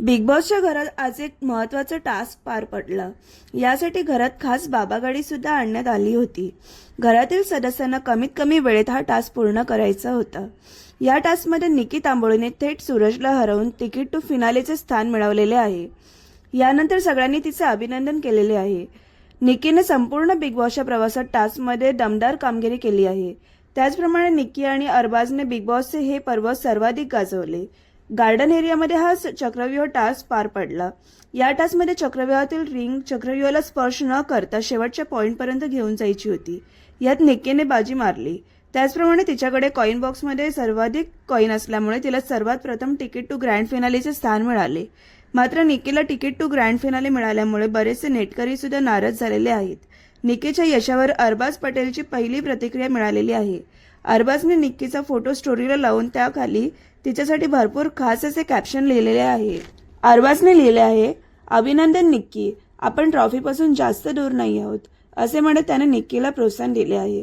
Big बॉसच्या घरात आज एक महत्वाचं टास्क पार पडलं. यासाठी घरात खास बाबा सुद्धा आणण्यात आली होती. घरातील सदस्यांना कमीत कमी वेळेत हा टास्क पूर्ण करायचा होता. या टास्कमध्ये निकी तांबोळीने थेट सूरजला हरवून तिकीट टू फिनालेचे स्थान मिळवलेले आहे. यानंतर सगळ्यांनी तिचे अभिनंदन केलेले आहे. निकीने संपूर्ण बिग बॉसच्या प्रवासात टास्कमध्ये दमदार कामगिरी केली आहे. त्याचप्रमाणे निकी आणि अरबाजने बिग बॉसचे हे पर्व सर्वाधिक गाजवले. गार्डन एरियामध्ये हा चक्रव्यूह टास्क पार पडला. या टास्कमध्ये चक्रव्यूहातील रिंग चक्रव्यूहाला स्पर्श न करता शेवटच्या पॉईंटपर्यंत घेऊन जायची होती. यात निक्केने बाजी मारली. त्याचप्रमाणे तिच्याकडे कॉईन बॉक्समध्ये सर्वाधिक कॉईन असल्यामुळे तिला सर्वात प्रथम तिकीट टू ग्रँड फिनालेचे स्थान मिळाले. मात्र निकेला तिकीट टू ग्रँड फिनाले मिळाल्यामुळे बरेचसे नेटकरी सुद्धा नाराज झालेले आहेत. निकेच्या यशावर अरबाज पटेलची पहिली प्रतिक्रिया मिळालेली आहे. अरबाजने निक्कीचा फोटो स्टोरीला लावून त्याखाली तिच्यासाठी भरपूर खास असे कॅप्शन लिहिलेले आहे. अरबाजने लिहिले आहे अभिनंदन निक्की आपण ट्रॉफीपासून जास्त दूर नाही आहोत असे म्हणत त्याने निक्कीला प्रोत्साहन दिले आहे.